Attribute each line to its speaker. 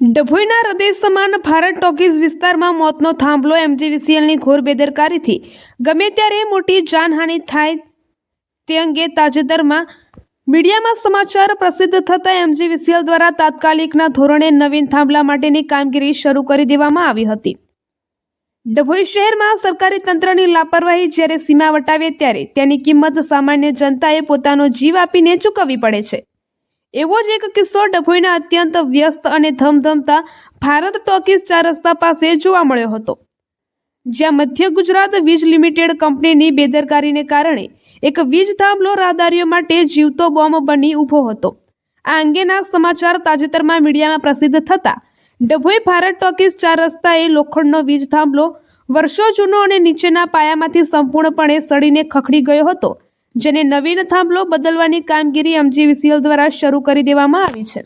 Speaker 1: ડભોઈના હૃદય સમાન ભારત ટોકીઝ વિસ્તારમાં મોતનો થાંભલો એમજીવીસીએલની ઘોર બેદરકારીથી. ગમે ત્યારે મોટી જાનહાનિ થાય તે અંગે તાજેતરમાં મીડિયામાં સમાચાર પ્રસિદ્ધ થતાં એમજીવીસીએલ દ્વારા તાત્કાલિકના ધોરણે નવીન થાંભલા માટેની કામગીરી શરૂ કરી દેવામાં આવી હતી. ડભોઈ શહેરમાં સરકારી તંત્રની લાપરવાહી જ્યારે સીમા વટાવે ત્યારે તેની કિંમત સામાન્ય જનતાએ પોતાનો જીવ આપીને ચૂકવવી પડે છે. એવો જ એક કિસ્સો ડભોઈના અત્યંત વ્યસ્ત અને ધમધમતા ભારત ટોકીઝ ચાર રસ્તા પાસે જોવા મળ્યો હતો. જ્યાં મધ્ય ગુજરાત વીજ લિમિટેડ કંપનીની બેદરકારીને કારણે એક વીજ થાંભલો રાહદારીઓ માટે જીવતો બોમ્બ બની ઊભો હતો. આ અંગેના સમાચાર તાજેતરમાં મીડિયામાં પ્રસિદ્ધ થતા ડભોઈ ભારત ટોકીઝ ચાર રસ્તાએ લોખંડનો વીજ થાંભલો વર્ષો જૂનો અને નીચેના પાયામાંથી સંપૂર્ણપણે સડીને ખખડી ગયો હતો. જેને નવીન થાંભલો બદલવાની કામગીરી એમજીવીસીએલ દ્વારા શરૂ કરી દેવામાં આવી છે.